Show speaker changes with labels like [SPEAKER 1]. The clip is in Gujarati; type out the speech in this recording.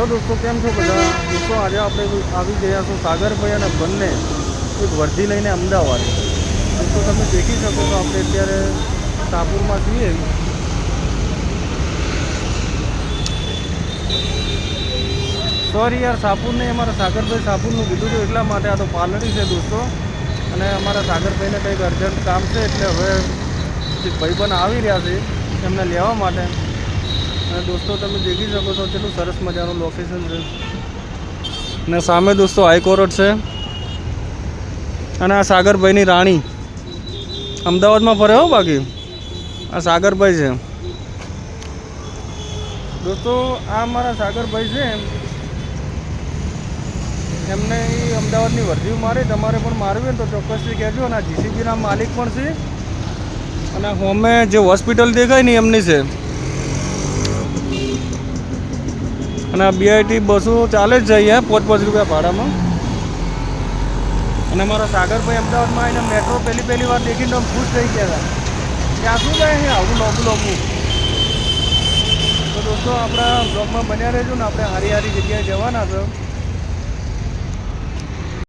[SPEAKER 1] હેલો દોસ્તો, કેમ છો બધા? દોસ્તો, આજે આપણે આવી ગયા છો સાગરભાઈ અને બંને એક વર્ધી લઈને અમદાવાદ. દોસ્તો, તમે દેખી શકો છો આપણે અત્યારે સાપુરમાં છીએ. સોરી યાર, સાપુર નહીં, અમારા સાગરભાઈ સાપુરનું કીધું હતું એટલા માટે આ તો પાલડી છે દોસ્તો. અને અમારા સાગરભાઈને કંઈક અર્જન્ટ કામ છે, એટલે હવે ભાઈબંધ આવી રહ્યા છે, એમને લેવા માટે. અને દોસ્તો, તમે દેખી શકો છો કેટલું સરસ મજાનું લોકેશન છે. અને સામે દોસ્તો હાઈકોર્ટ છે. અને આ સાગરભાઈની રાણી. અમદાવાદમાં ફરે હો બાકી? આ સાગરભાઈ છે. દોસ્તો, આ મારા સાગરભાઈ છે. એમને એ અમદાવાદની વર્ધી મારે, તમારે પણ મારવી ને તો ચોક્કસથી કહેજો. અને આ જીસીબીના માલિક પણ છે. અને હોમે જે હોસ્પિટલ દેખાય ને એમની છે. અને આ બીઆઈટી બસો ચાલે જ છે અહીંયા પાંચ પાંચ રૂપિયા ભાડામાં. અને મારા સાગરભાઈ અમદાવાદમાં આવીને મેટ્રો પહેલી પહેલી વાર દેખીને આમ ખુશ થઈ ગયા હતા. કે આ શું થાય આવું લોબું લોબું તો દોસ્તો, આપણા બ્લોગમાં બન્યા રહેજો ને, આપણે હારી હારી જગ્યાએ જવાના છે.